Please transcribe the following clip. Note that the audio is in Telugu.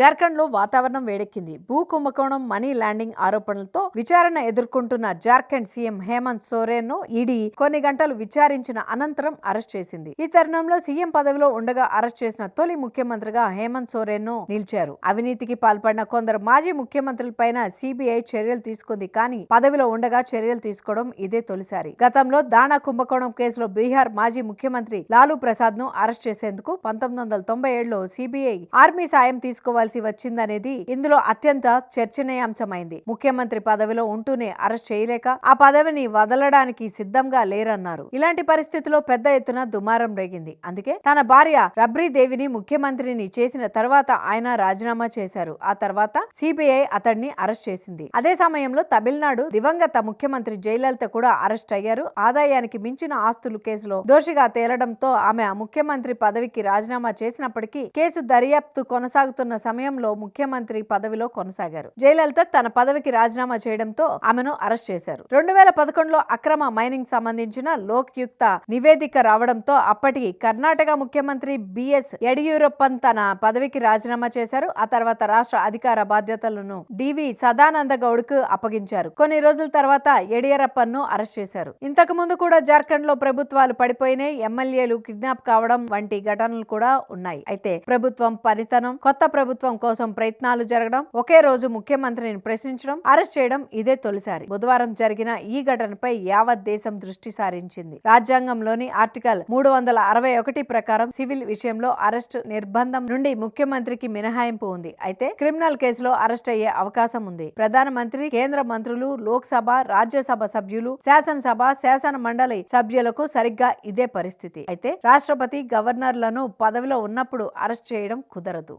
జార్ఖండ్లో వాతావరణం వేడెక్కింది. భూ కుంభకోణం మనీ ల్యాండింగ్ ఆరోపణలతో విచారణ ఎదుర్కొంటున్న జార్ఖండ్ సీఎం హేమంత్ సోరెన్ను ఈడీ కొన్ని గంటలు విచారించిన అనంతరం అరెస్ట్ చేసింది. ఈ తరుణంలో సీఎం పదవిలో ఉండగా అరెస్ట్ చేసిన తొలి ముఖ్యమంత్రిగా హేమంత్ సోరెన్ను నిలిచారు. అవినీతికి పాల్పడిన కొందరు మాజీ ముఖ్యమంత్రులపైన సిబిఐ చర్యలు తీసుకుంది కానీ పదవిలో ఉండగా చర్యలు తీసుకోవడం ఇదే తొలిసారి. గతంలో దాణా కుంభకోణం కేసులో బీహార్ మాజీ ముఖ్యమంత్రి లాలూ ప్రసాద్ను అరెస్ట్ చేసేందుకు పంతొమ్మిది వందల తొంభై ఏడులో సిబిఐ ఆర్మీ సాయం తీసుకోవాల్సి వచ్చిందనేది ఇందులో అత్యంత చర్చనీయాంశమైంది. ముఖ్యమంత్రి పదవిలో ఉంటూనే అరెస్ట్ చేయలేక ఆ పదవిని వదలడానికి సిద్ధంగా లేరన్నారు. ఇలాంటి పరిస్థితిలో పెద్ద ఎత్తున దుమారం రేగింది. అందుకే తన భార్య రబ్రీదేవిని ముఖ్యమంత్రిని చేసిన తర్వాత ఆయన రాజీనామా చేశారు. ఆ తర్వాత సిబిఐ అతడిని అరెస్ట్ చేసింది. అదే సమయంలో తమిళనాడు దివంగత ముఖ్యమంత్రి జయలలిత కూడా అరెస్ట్ అయ్యారు. ఆదాయానికి మించిన ఆస్తులు కేసులో దోషిగా తేలడంతో ఆమె ముఖ్యమంత్రి పదవికి రాజీనామా చేసినప్పటికీ కేసు దర్యాప్తు కొనసాగుతున్న సమయంలో ముఖ్యమంత్రి పదవిలో కొనసాగారు. జయలలిత తన పదవికి రాజీనామా చేయడంతో ఆమెను అరెస్ట్ చేశారు. రెండు వేల పదకొండులో అక్రమ మైనింగ్ సంబంధించిన లోక్యుక్త నివేదిక రావడంతో అప్పటి కర్ణాటక ముఖ్యమంత్రి బిఎస్ యడియూరప్పన్ తన పదవికి రాజీనామా చేశారు. ఆ తర్వాత రాష్ట్ర అధికార బాధ్యతలను డివి సదానంద గౌడ్కు అప్పగించారు. కొన్ని రోజుల తర్వాత యడియూరప్పన్ను అరెస్ట్ చేశారు. ఇంతకు ముందు కూడా జార్ఖండ్లో ప్రభుత్వాలు పడిపోయినాయి. ఎమ్మెల్యేలు కిడ్నాప్ కావడం వంటి ఘటనలు కూడా ఉన్నాయి. అయితే ప్రభుత్వం పనితనం కొత్త ప్రభుత్వం కోసం ప్రయత్నాలు జరగడం ఒకే రోజు ముఖ్యమంత్రిని ప్రశ్నించడం అరెస్ట్ చేయడం ఇదే తొలిసారి. బుధవారం జరిగిన ఈ ఘటనపై యావత్ దేశం దృష్టి సారించింది. రాజ్యాంగంలోని ఆర్టికల్ మూడు వందల అరవై ఒకటి ప్రకారం సివిల్ విషయంలో అరెస్ట్ నిర్బంధం నుండి ముఖ్యమంత్రికి మినహాయింపు ఉంది. అయితే క్రిమినల్ కేసులో అరెస్ట్ అయ్యే అవకాశం ఉంది. ప్రధానమంత్రి కేంద్ర మంత్రులు లోక్సభ రాజ్యసభ సభ్యులు శాసనసభ శాసన మండలి సభ్యులకు సరిగ్గా ఇదే పరిస్థితి. అయితే రాష్ట్రపతి గవర్నర్లను పదవిలో ఉన్నప్పుడు అరెస్ట్ చేయడం కుదరదు.